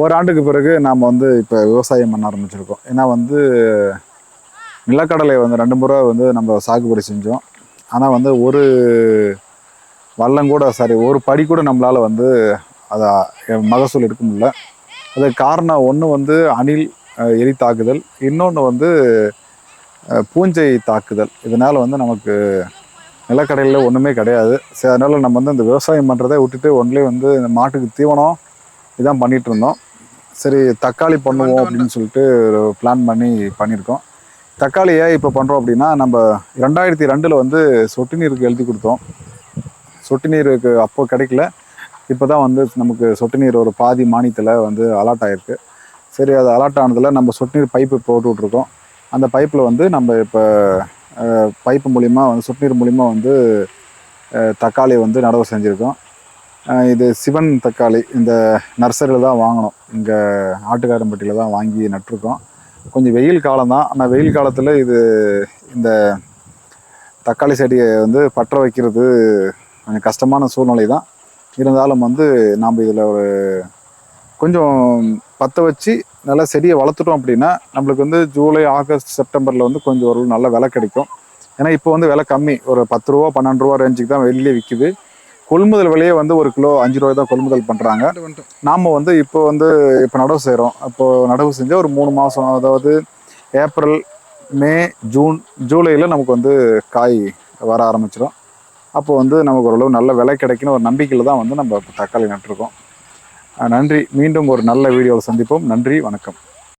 ஓராண்டுக்கு பிறகு நாம் வந்து இப்போ விவசாயம் பண்ண ஆரம்பிச்சிருக்கோம். ஏன்னா வந்து நிலக்கடலை வந்து ரெண்டு முறை வந்து நம்ம சாகுபடி செஞ்சோம். ஆனால் வந்து ஒரு வல்லம் கூட சாரி ஒரு படி கூட நம்மளால் வந்து அதை மகசூல் எடுக்க முடியல. அதுக்கு காரணம் ஒன்று வந்து அணில் எரி எலி தாக்குதல். இன்னொன்று வந்து பூஞ்சை தாக்குதல். இதனால் வந்து நமக்கு நிலக்கடையில் ஒன்றுமே கிடையாது. சரி அதனால் நம்ம வந்து இந்த விவசாயம் பண்ணுறதை விட்டுட்டு ஒன்லி வந்து இந்த மாட்டுக்கு தீவனம் இதான் பண்ணிகிட்டு இருந்தோம். சரி தக்காளி பண்ணுவோம் அப்படின்னு சொல்லிட்டு பிளான் பண்ணி பண்ணியிருக்கோம். தக்காளி ஏன் இப்போ பண்ணுறோம் அப்படின்னா நம்ம ரெண்டாயிரத்தி ரெண்டில் வந்து சொட்டு நீருக்கு எழுதி கொடுத்தோம். சொட்டு நீருக்கு அப்போ கிடைக்கல. இப்போ தான் வந்து நமக்கு சொட்டு நீர் ஒரு பாதி மானியத்தில் வந்து அலாட் ஆகிருக்கு சரி அது அலாட் ஆனதில் நம்ம சொட்டு நீர் பைப்பு போட்டு விட்ருக்கோம் அந்த பைப்பில் வந்து நம்ம இப்போ பைப்பு மூலிமா வந்து சொட்டு நீர் மூலிமா வந்து தக்காளி வந்து நடவு செஞ்சுருக்கோம். இது சிவன் தக்காளி. இந்த நர்சரியில் தான் வாங்கினோம் இங்கே ஆட்டுக்காரம்பட்டியில் தான் வாங்கி நட்டிருக்கோம். கொஞ்சம் வெயில் காலம் தான். ஆனால் வெயில் காலத்தில் இது இந்த தக்காளி செடியை வந்து பற்ற வைக்கிறது கொஞ்சம் கஷ்டமான சூழ்நிலை தான். இருந்தாலும் வந்து நாம் இதில் ஒரு கொஞ்சம் பற்ற வச்சு நல்லா செடியை வளர்த்துட்டோம் அப்படின்னா நம்மளுக்கு வந்து ஜூலை ஆகஸ்ட் செப்டம்பரில் வந்து கொஞ்சம் ஒரு நல்ல விலை கிடைக்கும். ஏன்னா இப்போ வந்து விலை கம்மி. ஒரு பத்து ரூபா பன்னெண்டு ரூபா ரேஞ்சுக்கு தான் வெளியே விற்கிது கொள்முதல் விலையே வந்து ஒரு கிலோ அஞ்சு ரூபாய் தான் கொள்முதல் பண்ணுறாங்க நாம் வந்து இப்போ வந்து இப்போ நடவு செய்கிறோம் அப்போ நடவு செஞ்சு ஒரு மூணு மாதம் அதாவது ஏப்ரல் மே ஜூன் ஜூலையில் நமக்கு வந்து காய் வர ஆரம்பிச்சிடும் அப்போ வந்து நமக்கு ஓரளவு நல்ல விலை கிடைக்குன்னு ஒரு நம்பிக்கையில் தான் வந்து நம்ம தக்காளி நட்டிருக்கோம். நன்றி. மீண்டும் ஒரு நல்ல வீடியோவில் சந்திப்போம். நன்றி. வணக்கம்.